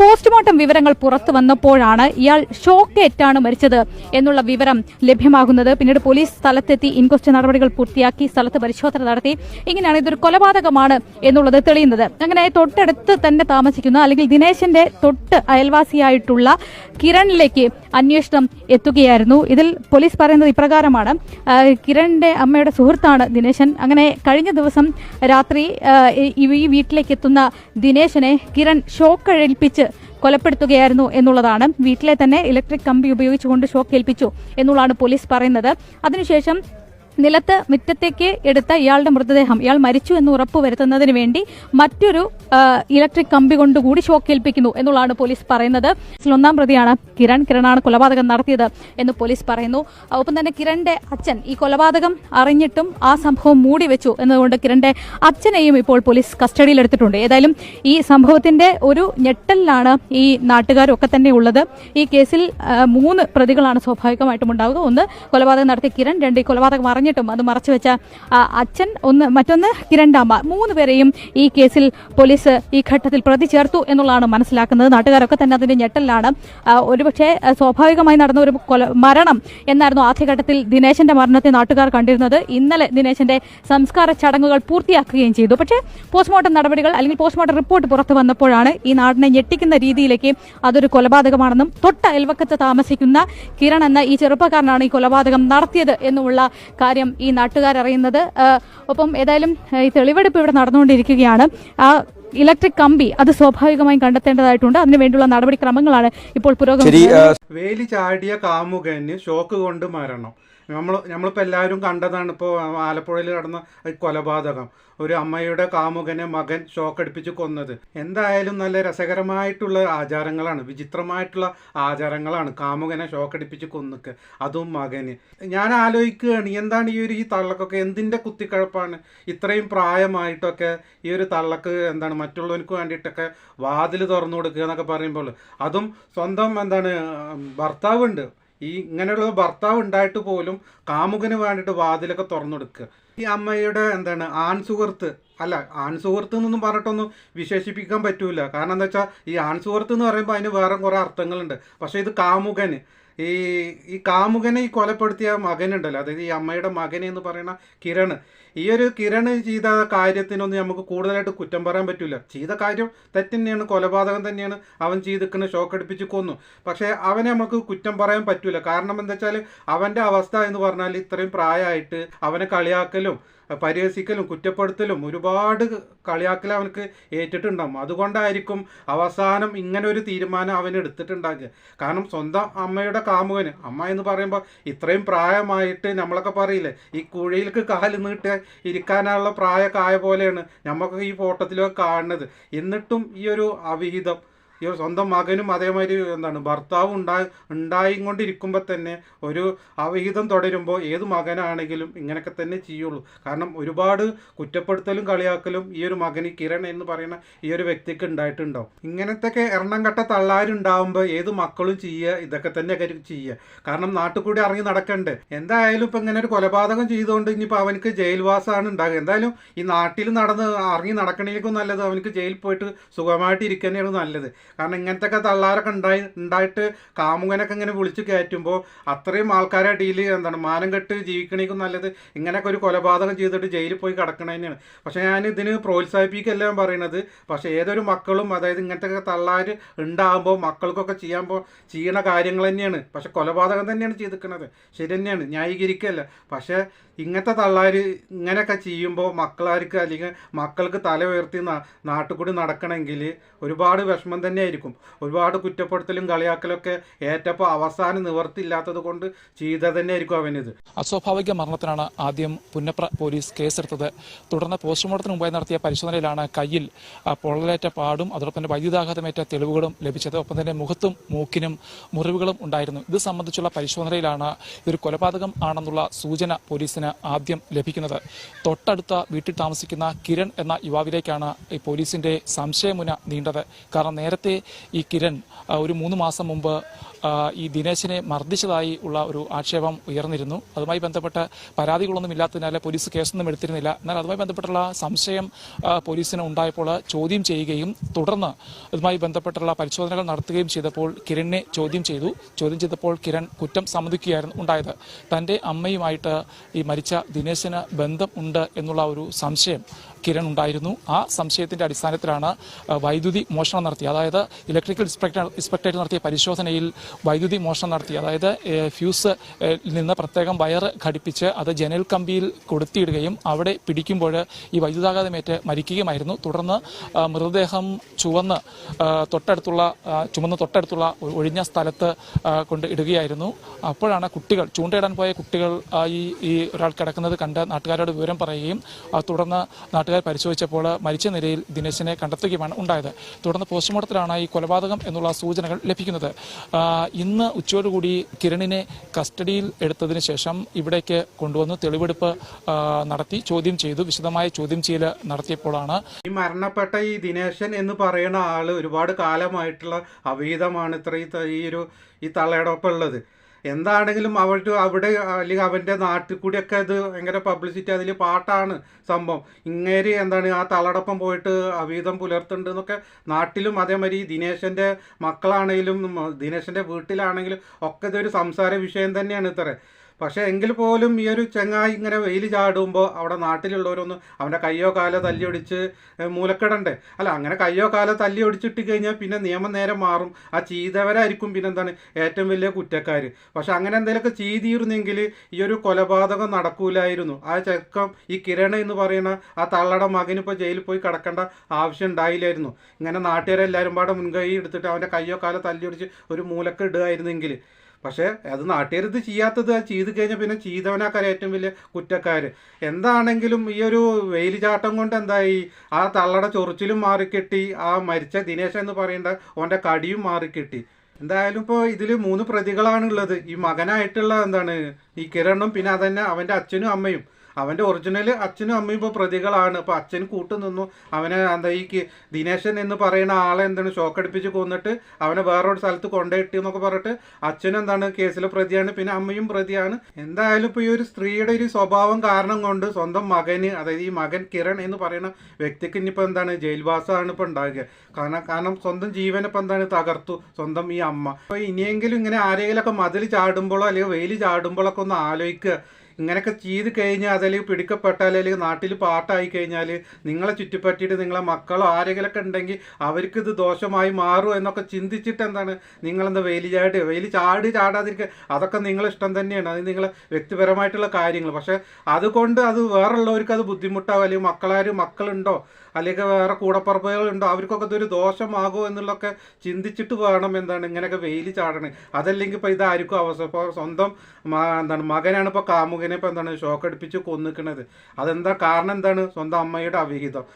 Postmortem വിവരങ്ങൾ പുറത്തു വന്നപ്പോഴാണ് ഇയാൾ ഷോക്കേറ്റാണ് മരിച്ചത് എന്നുള്ള വിവരം ലഭ്യമാകുന്നത്. പിന്നീട് പോലീസ് സ്ഥലത്തെത്തി ഇൻക്വസ്റ്റ് നടപടികൾ പൂർത്തിയാക്കി സ്ഥലത്ത് പരിശോധന നടത്തി. ഇങ്ങനെയാണ് ഇതൊരു കൊലപാതകമാണ് എന്നുള്ളത് തെളിയുന്നത്. അങ്ങനെ തൊട്ടടുത്ത് തന്നെ താമസിക്കുന്ന അല്ലെങ്കിൽ ദിനേശന്റെ തൊട്ട് അയൽവാസിയായിട്ടുള്ള കിരണിലേക്ക് അന്വേഷണം എത്തുകയായിരുന്നു. ഇതിൽ പോലീസ് പറയുന്നത് ഇപ്രകാരമാണ്. കിരണിന്റെ അമ്മയുടെ സുഹൃത്താണ് ദിനേശൻ. അങ്ങനെ കഴിഞ്ഞ ദിവസം രാത്രി ഈ- വീട്ടിലേക്ക് എത്തുന്ന ദിനേശനെ കിരൺ ഷോക്കഴൽപ്പിച്ച് കൊലപ്പെടുത്തുകയായിരുന്നു എന്നുള്ളതാണ്. വീട്ടിലെ തന്നെ ഇലക്ട്രിക് കമ്പി ഉപയോഗിച്ചുകൊണ്ട് ഷോക്ക് ഏൽപ്പിച്ചു എന്നുള്ളതാണ് പോലീസ് പറയുന്നത്. അതിനുശേഷം നിലത്ത് മുറ്റത്തേക്ക് എടുത്ത ഇയാളുടെ മൃതദേഹം. ഇയാൾ മരിച്ചു എന്ന് ഉറപ്പുവരുത്തുന്നതിന് വേണ്ടി മറ്റൊരു ഇലക്ട്രിക് കമ്പി കൊണ്ടുകൂടി ഷോക്ക് ഏൽപ്പിക്കുന്നു എന്നുള്ളതാണ് പോലീസ് പറയുന്നത്. ഒന്നാം പ്രതിയാണ് കിരൺ. കിരണാണ് കൊലപാതകം നടത്തിയത് എന്ന് പോലീസ് പറയുന്നു. ഒപ്പം തന്നെ കിരണിന്റെ അച്ഛൻ ഈ കൊലപാതകം അറിഞ്ഞിട്ടും ആ സംഭവം മൂടി വെച്ചു എന്നതുകൊണ്ട് കിരണിന്റെ അച്ഛനെയും ഇപ്പോൾ പോലീസ് കസ്റ്റഡിയിലെടുത്തിട്ടുണ്ട് ഏതായാലും ഈ സംഭവത്തിന്റെ ഒരു ഞെട്ടലിലാണ് ഈ നാട്ടുകാരൊക്കെ തന്നെ ഉള്ളത്. ഈ കേസിൽ മൂന്ന് പ്രതികളാണ് സ്വാഭാവികമായിട്ടും ഉണ്ടാവുക. ഒന്ന് കൊലപാതകം നടത്തിയ കിരൺ രണ്ട് ഈ കൊലപാതകം അറിഞ്ഞിട്ടും അത് മറച്ചു വെച്ച അച്ഛൻ ഒന്ന് മറ്റൊന്ന് കിരണ്ടാമ്മ മൂന്ന് പേരെയും ഈ കേസിൽ പോലീസ് ഈ ഘട്ടത്തിൽ പ്രതി ചേർത്തു എന്നുള്ളതാണ് മനസ്സിലാക്കുന്നത്. നാട്ടുകാരൊക്കെ തന്നെ അതിന്റെ ഞെട്ടലിലാണ്. ഒരുപക്ഷെ സ്വാഭാവികമായി നടന്ന ഒരു കൊല മരണം എന്നായിരുന്നു ആദ്യഘട്ടത്തിൽ ദിനേശന്റെ മരണത്തെ നാട്ടുകാർ കണ്ടിരുന്നത്. ഇന്നലെ ദിനേശന്റെ സംസ്കാര ചടങ്ങുകൾ പൂർത്തിയാക്കുകയും ചെയ്തു. പക്ഷേ പോസ്റ്റ്മോർട്ടം നടപടികൾ അല്ലെങ്കിൽ പോസ്റ്റ്മോർട്ടം റിപ്പോർട്ട് പുറത്തു വന്നപ്പോഴാണ് ഈ നാടിനെ ഞെട്ടിക്കുന്ന രീതിയിലേക്ക് അതൊരു കൊലപാതകമാണെന്നും തൊട്ട അയൽവക്കത്ത് താമസിക്കുന്ന കിരൺ എന്ന ഈ ചെറുപ്പക്കാരനാണ് ഈ കൊലപാതകം നടത്തിയത് എന്നുമുള്ള കാര്യം ഈ നാട്ടുകാരറിയുന്നത് അറിയുന്നത്. ഒപ്പം ഏതായാലും ഈ തെളിവെടുപ്പ് ഇവിടെ നടന്നുകൊണ്ടിരിക്കുകയാണ്. ആ ഇലക്ട്രിക് കമ്പി അത് സ്വാഭാവികമായും കണ്ടെത്തേണ്ടതായിട്ടുണ്ട്. അതിനുവേണ്ടിയുള്ള നടപടിക്രമങ്ങളാണ് ഇപ്പോൾ പുരോഗമിച്ചത് വേലി ചാടിയ കാമുകന് ഷോക്ക് കൊണ്ട് മരണം. നമ്മൾ നമ്മളിപ്പോൾ എല്ലാവരും കണ്ടതാണ് ഇപ്പോൾ ആലപ്പുഴയിൽ നടന്ന കൊലപാതകം. ഒരു അമ്മയുടെ കാമുകനെ മകൻ ഷോക്കടിപ്പിച്ച് കൊന്നത്. എന്തായാലും നല്ല രസകരമായിട്ടുള്ള ആചാരങ്ങളാണ് വിചിത്രമായിട്ടുള്ള ആചാരങ്ങളാണ് കാമുകനെ ഷോക്കടിപ്പിച്ച് കൊന്നൊക്കെ അതും മകന്. ഞാൻ ആലോചിക്കുകയാണ് എന്താണ് ഈ ഒരു ഈ തള്ളക്കൊക്കെ എന്തിന്റെ കുത്തിക്കഴപ്പാണ്? ഇത്രയും പ്രായമായിട്ടൊക്കെ ഈ ഒരു തള്ളക്ക് എന്താണ് മറ്റുള്ളവർക്ക് വേണ്ടിയിട്ടൊക്കെ വാതിൽ തുറന്നു കൊടുക്കുക എന്നൊക്കെ പറയുമ്പോൾ അതും സ്വന്തം എന്താണ് ഭർത്താവുണ്ട്. ഈ ഇങ്ങനെയുള്ള ഭർത്താവ് ഉണ്ടായിട്ട് പോലും കാമുകന് വേണ്ടിയിട്ട് വാതിലൊക്കെ തുറന്നെടുക്കുക. ഈ അമ്മയുടെ എന്താണ് ആൺ സുഹൃത്ത് അല്ല ആൺ സുഹൃത്ത് എന്നൊന്നും പറഞ്ഞിട്ടൊന്നും വിശേഷിപ്പിക്കാൻ പറ്റൂല. കാരണം എന്താ വെച്ചാൽ ഈ ആൺ സുഹൃത്ത് എന്ന് പറയുമ്പോൾ അതിന് വേറെ കുറേ അർത്ഥങ്ങളുണ്ട്. പക്ഷേ ഇത് കാമുകന്. ഈ ഈ കാമുകനെ ഈ കൊലപ്പെടുത്തിയ മകനുണ്ടല്ലോ അതായത് ഈ അമ്മയുടെ മകനെ എന്ന് പറയുന്ന കിരൺ ഈ ഒരു കിരൺ ചെയ്ത കാര്യത്തിനൊന്നും നമുക്ക് കൂടുതലായിട്ട് കുറ്റം പറയാൻ പറ്റില്ല ചെയ്ത കാര്യം തെറ്റന്നെയാണ് കൊലപാതകം തന്നെയാണ്. അവൻ ചെയ്തിക്കുന്ന ഷോക്ക് അടിപ്പിച്ച് കൊന്നു. പക്ഷേ അവനെ നമുക്ക് കുറ്റം പറയാൻ പറ്റില്ല കാരണം എന്താ വെച്ചാൽ അവന്റെ അവസ്ഥ എന്ന് പറഞ്ഞാൽ ഇത്രയും പ്രായമായിട്ട് അവനെ കളിയാക്കലും പരിഹസിക്കലും കുറ്റപ്പെടുത്തലും ഒരുപാട് കളിയാക്കൽ അവനക്ക് ഏറ്റിട്ടുണ്ടാകും അതുകൊണ്ടായിരിക്കും അവസാനം ഇങ്ങനെ ഒരു തീരുമാനം അവൻ എടുത്തിട്ടുണ്ടാകുക കാരണം സ്വന്തം അമ്മയുടെ കാമുകന് അമ്മ എന്ന് പറയുമ്പോൾ ഇത്രയും പ്രായമായിട്ട് നമ്മളൊക്കെ പറയില്ലേ ഈ കുഴിയിലേക്ക് കാൽ നീട്ട് ഇരിക്കാനുള്ള പ്രായമൊക്കെ ആയ പോലെയാണ് നമുക്ക് ഈ ഫോട്ടോത്തിലൊക്കെ കാണുന്നത്. എന്നിട്ടും ഈ ഒരു അവിഹിതം ഈ സ്വന്തം മകനും അതേമാതിരി എന്താണ് ഭർത്താവും ഉണ്ടായി ഉണ്ടായിക്കൊണ്ടിരിക്കുമ്പോൾ തന്നെ ഒരു അവിഹിതം തുടരുമ്പോൾ ഏത് മകനാണെങ്കിലും ഇങ്ങനെയൊക്കെ തന്നെ ചെയ്യുള്ളൂ. കാരണം ഒരുപാട് കുറ്റപ്പെടുത്തലും കളിയാക്കലും ഈ ഒരു മകന് കിരൺ എന്ന് പറയുന്ന ഈ ഒരു വ്യക്തിക്ക് ഉണ്ടായിട്ടുണ്ടാവും ഇങ്ങനത്തെയൊക്കെ എണ്ണം കട്ട തള്ളാരുണ്ടാവുമ്പോൾ ഏത് മക്കളും ചെയ്യുക ഇതൊക്കെ തന്നെ ചെയ്യുക. കാരണം നാട്ടിൽ കൂടി ഇറങ്ങി നടക്കണ്ടേ. എന്തായാലും ഇപ്പം ഇങ്ങനെ ഒരു കൊലപാതകം ചെയ്തുകൊണ്ട് ഇനിയിപ്പോൾ അവനക്ക് ജയിൽവാസമാണ് ഉണ്ടാകുക എന്തായാലും ഈ നാട്ടിൽ നടന്ന് ഇറങ്ങി നടക്കണേക്കും നല്ലത് അവനക്ക് ജയിലിൽ പോയിട്ട് സുഖമായിട്ട് ഇരിക്കുന്നതാണ് നല്ലത്. കാരണം ഇങ്ങനത്തെ തള്ളാരൊക്കെ ഉണ്ടായി ഉണ്ടായിട്ട് കാമുകനൊക്കെ ഇങ്ങനെ വിളിച്ച് കയറ്റുമ്പോൾ അത്രയും ആൾക്കാരെ ഡീൽ എന്താണ് മാനം കെട്ട് ജീവിക്കണേക്കും നല്ലത്. ഇങ്ങനെയൊക്കെ ഒരു കൊലപാതകം ചെയ്തിട്ട് ജയിലിൽ പോയി കിടക്കണതന്നെയാണ് പക്ഷേ ഞാൻ ഇതിന് പ്രോത്സാഹിപ്പിക്കല്ല ഞാൻ പറയണത്. പക്ഷേ ഏതൊരു മക്കളും അതായത് ഇങ്ങനത്തെ തള്ളാർ ഉണ്ടാകുമ്പോൾ മക്കൾക്കൊക്കെ ചെയ്യാൻ പോ ചെയ്യണ കാര്യങ്ങൾ തന്നെയാണ്. പക്ഷെ കൊലപാതകം തന്നെയാണ് ചെയ്തിരിക്കുന്നത് ശരി തന്നെയാണ്. ന്യായീകരിക്കല്ല പക്ഷേ ഇങ്ങനത്തെ തള്ളാർ ഇങ്ങനെയൊക്കെ ചെയ്യുമ്പോൾ മക്കളാർക്ക് അല്ലെങ്കിൽ മക്കൾക്ക് തല ഉയർത്തി നാ- നാട്ടിൽ കൂടി നടക്കണമെങ്കിൽ ഒരുപാട് വിഷമം തന്നെയായിരിക്കും. ഒരുപാട് കുറ്റപ്പെടുത്തലും കളിയാക്കലൊക്കെ ഏറ്റപ്പോൾ അവസാനം നിവർത്തിയില്ലാത്തത് കൊണ്ട് ചെയ്ത തന്നെയായിരിക്കും അവനിത്. അസ്വാഭാവിക മരണത്തിനാണ് ആദ്യം പുന്നപ്ര പോലീസ് കേസെടുത്തത്. തുടർന്ന് പോസ്റ്റ്മോർട്ടത്തിന് മുമ്പായി നടത്തിയ പരിശോധനയിലാണ് കയ്യിൽ പൊള്ളലേറ്റ പാടും അതോടൊപ്പം തന്നെ വൈദ്യുതാഘാതമേറ്റ തെളിവുകളും ലഭിച്ചത്. ഒപ്പം തന്നെ മുഖത്തും മൂക്കിനും മുറിവുകളും ഉണ്ടായിരുന്നു. ഇത് സംബന്ധിച്ചുള്ള പരിശോധനയിലാണ് ഇതൊരു കൊലപാതകം ആണെന്നുള്ള സൂചന പോലീസിന് ആദ്യം ലഭിക്കുന്നത്. തൊട്ടടുത്ത വീട്ടിൽ താമസിക്കുന്ന കിരൺ എന്ന യുവാവിലേക്കാണ് ഈ പോലീസിന്റെ സംശയമുന നീണ്ടത്. കാരണം നേരത്തെ ഈ കിരൺ ഒരു മൂന്ന് മാസം മുമ്പ് ഈ ദിനേശിനെ മർദ്ദിച്ചതായി ഉള്ള ഒരു ആക്ഷേപം ഉയർന്നിരുന്നു. അതുമായി ബന്ധപ്പെട്ട പരാതികളൊന്നും ഇല്ലാത്തതിനാൽ പോലീസ് കേസൊന്നും എടുത്തിരുന്നില്ല. എന്നാൽ അതുമായി ബന്ധപ്പെട്ടുള്ള സംശയം പോലീസിന് ഉണ്ടായപ്പോൾ ചോദ്യം ചെയ്യുകയും തുടർന്ന് അതുമായി ബന്ധപ്പെട്ടുള്ള പരിശോധനകൾ നടത്തുകയും ചെയ്തപ്പോൾ കിരണിനെ ചോദ്യം ചെയ്തു. ചോദ്യം ചെയ്തപ്പോൾ കിരൺ കുറ്റം സമ്മതിക്കുകയായിരുന്നു ഉണ്ടായത്. തന്റെ അമ്മയുമായിട്ട് ഈ മരിച്ച ദിനേശിന് ബന്ധം ഉണ്ട് എന്നുള്ള ഒരു സംശയം കിരൺ ഉണ്ടായിരുന്നു. ആ സംശയത്തിന്റെ അടിസ്ഥാനത്തിലാണ് വൈദ്യുതി മോഷണം നടത്തി അതായത് ഇലക്ട്രിക്കൽ ഇൻസ്പെക്ടർ ഇൻസ്പെക്ടറേറ്റ് നടത്തിയ പരിശോധനയിൽ വൈദ്യുതി മോഷണം നടത്തി. അതായത് ഫ്യൂസ് നിന്ന് പ്രത്യേകം വയർ ഘടിപ്പിച്ച് അത് ജനൽ കമ്പിയിൽ കൊടുത്തിയിടുകയും അവിടെ പിടിക്കുമ്പോൾ ഈ വൈദ്യുതാഘാതമേറ്റ് മരിക്കുകയുമായിരുന്നു. തുടർന്ന് മൃതദേഹം ചുവന്ന് തൊട്ടടുത്തുള്ള ചുമന്ന് തൊട്ടടുത്തുള്ള ഒഴിഞ്ഞ സ്ഥലത്ത് കൊണ്ട് ഇടുകയായിരുന്നു. അപ്പോഴാണ് കുട്ടികൾ ചൂണ്ടയിടാൻ പോയ കുട്ടികൾ ഈ ഈ ഒരാൾ കിടക്കുന്നത് കണ്ട് നാട്ടുകാരോട് വിവരം പറയുകയും തുടർന്ന് നാട്ടുകാർ പരിശോധിച്ചപ്പോൾ മരിച്ച നിലയിൽ ദിനേശിനെ കണ്ടെത്തുകയുമാണ് ഉണ്ടായത്. തുടർന്ന് പോസ്റ്റ്മോർട്ടത്തിലാണ് ഈ കൊലപാതകം എന്നുള്ള സൂചനകൾ ലഭിക്കുന്നത്. ഇന്ന് ഉച്ചയോടുകൂടി കിരണിനെ കസ്റ്റഡിയിൽ എടുത്തതിന് ശേഷം ഇവിടേക്ക് കൊണ്ടുവന്ന് തെളിവെടുപ്പ് നടത്തി ചോദ്യം ചെയ്തു. വിശദമായ ചോദ്യം ചെയ്യൽ നടത്തിയപ്പോഴാണ് ഈ മരണപ്പെട്ട ഈ ദിനേശൻ എന്ന് പറയുന്ന ആൾ ഒരുപാട് കാലമായിട്ടുള്ള അവീതമാണ് ഇത്ര ഈ ഒരു ഈ ഉള്ളത് എന്താണെങ്കിലും അവരുടെ അവിടെ അല്ലെങ്കിൽ അവന്റെ നാട്ടിൽ കൂടിയൊക്കെ ഇത് ഭയങ്കര പബ്ലിസിറ്റി അതിൽ പാട്ടാണ് സംഭവം. ഇങ്ങേര് എന്താണ് ആ തളടപ്പം പോയിട്ട് അവീതം പുലർത്തുന്നുണ്ട് എന്നൊക്കെ നാട്ടിലും അതേമാതിരി ദിനേശന്റെ മക്കളാണെങ്കിലും ദിനേശന്റെ വീട്ടിലാണെങ്കിലും ഒക്കെ ഇതൊരു സംസാര വിഷയം തന്നെയാണ് ഇത്ര. പക്ഷെ എങ്കിൽ പോലും ഈ ഒരു ചെങ്ങായി ഇങ്ങനെ വെയിൽ ചാടുമ്പോൾ അവിടെ നാട്ടിലുള്ളവരൊന്നും അവന്റെ കയ്യോ കാലോ തല്ലി ഒടിച്ച് മൂലക്കെടണ്ടേ? അല്ല അങ്ങനെ കയ്യോ കാലോ തല്ലി ഒടിച്ചിട്ട് കഴിഞ്ഞാൽ പിന്നെ നിയമം നേരെ മാറും. ആ ചെയ്തവരായിരിക്കും പിന്നെ എന്താണ് ഏറ്റവും വലിയ കുറ്റക്കാർ പക്ഷെ അങ്ങനെ എന്തെങ്കിലുമൊക്കെ ചെയ്തിരുന്നെങ്കിൽ ഈ ഒരു കൊലപാതകം നടക്കൂലായിരുന്നു. ആ ചെക്കം ഈ കിരണ എന്ന് പറയുന്ന ആ തള്ളയുടെ മകനിപ്പോൾ ജയിലിൽ പോയി കിടക്കേണ്ട ആവശ്യം ഉണ്ടായില്ലായിരുന്നു. ഇങ്ങനെ നാട്ടുകാരെല്ലാവരും പാടെ മുൻകൈ എടുത്തിട്ട് അവന്റെ കയ്യോ കാലോ തല്ലി ഒടിച്ച് ഒരു മൂലക്ക് ഇടുകയായിരുന്നെങ്കിൽ പക്ഷേ അത് നാട്ടുകാരിത് ചെയ്യാത്തത് ചെയ്ത് കഴിഞ്ഞാൽ പിന്നെ ചെയ്തവനാക്കാർ ഏറ്റവും വലിയ കുറ്റക്കാർ എന്താണെങ്കിലും ഈ ഒരു വെയിൽ ചാട്ടം കൊണ്ട് എന്തായി? ആ തള്ളയുടെ ചൊറിച്ചിലും മാറിക്കിട്ടി ആ മരിച്ച ദിനേശ് എന്ന് പറയേണ്ട ഓന്റെ കടിയും മാറിക്കിട്ടി. എന്തായാലും ഇപ്പോൾ ഇതിൽ മൂന്ന് പ്രതികളാണുള്ളത് ഈ മകനായിട്ടുള്ള എന്താണ്? ഈ കിരണും പിന്നെ അതന്നെ അവന്റെ അച്ഛനും അമ്മയും. അവന്റെ ഒറിജിനൽ അച്ഛനും അമ്മയും ഇപ്പോൾ പ്രതികളാണ്. അപ്പോൾ അച്ഛൻ കൂട്ടു നിന്നു അവനെ എന്താ ഈ ദിനേശൻ എന്ന് പറയുന്ന ആളെ എന്താണ് ഷോക്കടിപ്പിച്ച് കൊന്നിട്ട് അവനെ വേറൊരു സ്ഥലത്ത് കൊണ്ടുപോയിട്ട് എന്നൊക്കെ പറഞ്ഞിട്ട് അച്ഛനും എന്താണ് കേസിലെ പ്രതിയാണ് പിന്നെ അമ്മയും പ്രതിയാണ്. എന്തായാലും ഇപ്പോൾ ഈ ഒരു സ്ത്രീയുടെ ഒരു സ്വഭാവം കാരണം കൊണ്ട് സ്വന്തം മകന് അതായത് ഈ മകൻ കിരൺ എന്ന് പറയുന്ന വ്യക്തിക്ക് ഇനിയിപ്പോൾ എന്താണ് ജയിൽവാസമാണ് ഇപ്പോൾ ഉണ്ടാകുക കാരണം കാരണം സ്വന്തം ജീവനിപ്പോൾ എന്താണ് തകർത്തു. സ്വന്തം ഈ അമ്മ. അപ്പോൾ ഇനിയെങ്കിലും ഇങ്ങനെ ആരെങ്കിലും ഒക്കെ മതിൽ ചാടുമ്പോഴോ അല്ലെങ്കിൽ വെയിൽ ചാടുമ്പോഴൊക്കെ ഒന്ന് ആലോചിക്കുക. ഇങ്ങനെയൊക്കെ ചെയ്ത് കഴിഞ്ഞാൽ അതല്ലെങ്കിൽ പിടിക്കപ്പെട്ടാൽ അല്ലെങ്കിൽ നാട്ടിൽ പാട്ടായി കഴിഞ്ഞാൽ നിങ്ങളെ ചുറ്റിപ്പറ്റിയിട്ട് നിങ്ങളെ മക്കളോ ആരെങ്കിലൊക്കെ ഉണ്ടെങ്കിൽ അവർക്ക് ഇത് ദോഷമായി മാറും എന്നൊക്കെ ചിന്തിച്ചിട്ട് എന്താണ് നിങ്ങളെന്താ വെയിൽ ചാടി വെയിൽ ചാടി ചാടാതിരിക്കുക? അതൊക്കെ നിങ്ങളെ ഇഷ്ടം തന്നെയാണ്. അത് നിങ്ങളെ വ്യക്തിപരമായിട്ടുള്ള കാര്യങ്ങൾ. പക്ഷേ അതുകൊണ്ട് അത് വേറുള്ളവർക്ക് അത് ബുദ്ധിമുട്ടാവും. അല്ലെങ്കിൽ മക്കളാരും മക്കളുണ്ടോ? അല്ലെങ്കിൽ വേറെ കൂടപ്പറപ്പുകളുണ്ടോ അവർക്കൊക്കെ ഇതൊരു ദോഷമാകുമോ എന്നുള്ളതൊക്കെ ചിന്തിച്ചിട്ട് വേണം എന്താണ് ഇങ്ങനെയൊക്കെ വെയിൽ ചാടണേ. അതല്ലെങ്കിൽ ഇപ്പോൾ ഇതായിരിക്കും അവസ്ഥ. ഇപ്പോൾ സ്വന്തം എന്താണ് മകനാണ് ഇപ്പോൾ കാമുകനെ ഇപ്പോൾ എന്താണ് ഷോക്ക് അടുപ്പിച്ച് കൊന്നിക്കണത്. അതെന്താ കാരണം എന്താണ്? സ്വന്തം അമ്മയുടെ അവിഹിതം.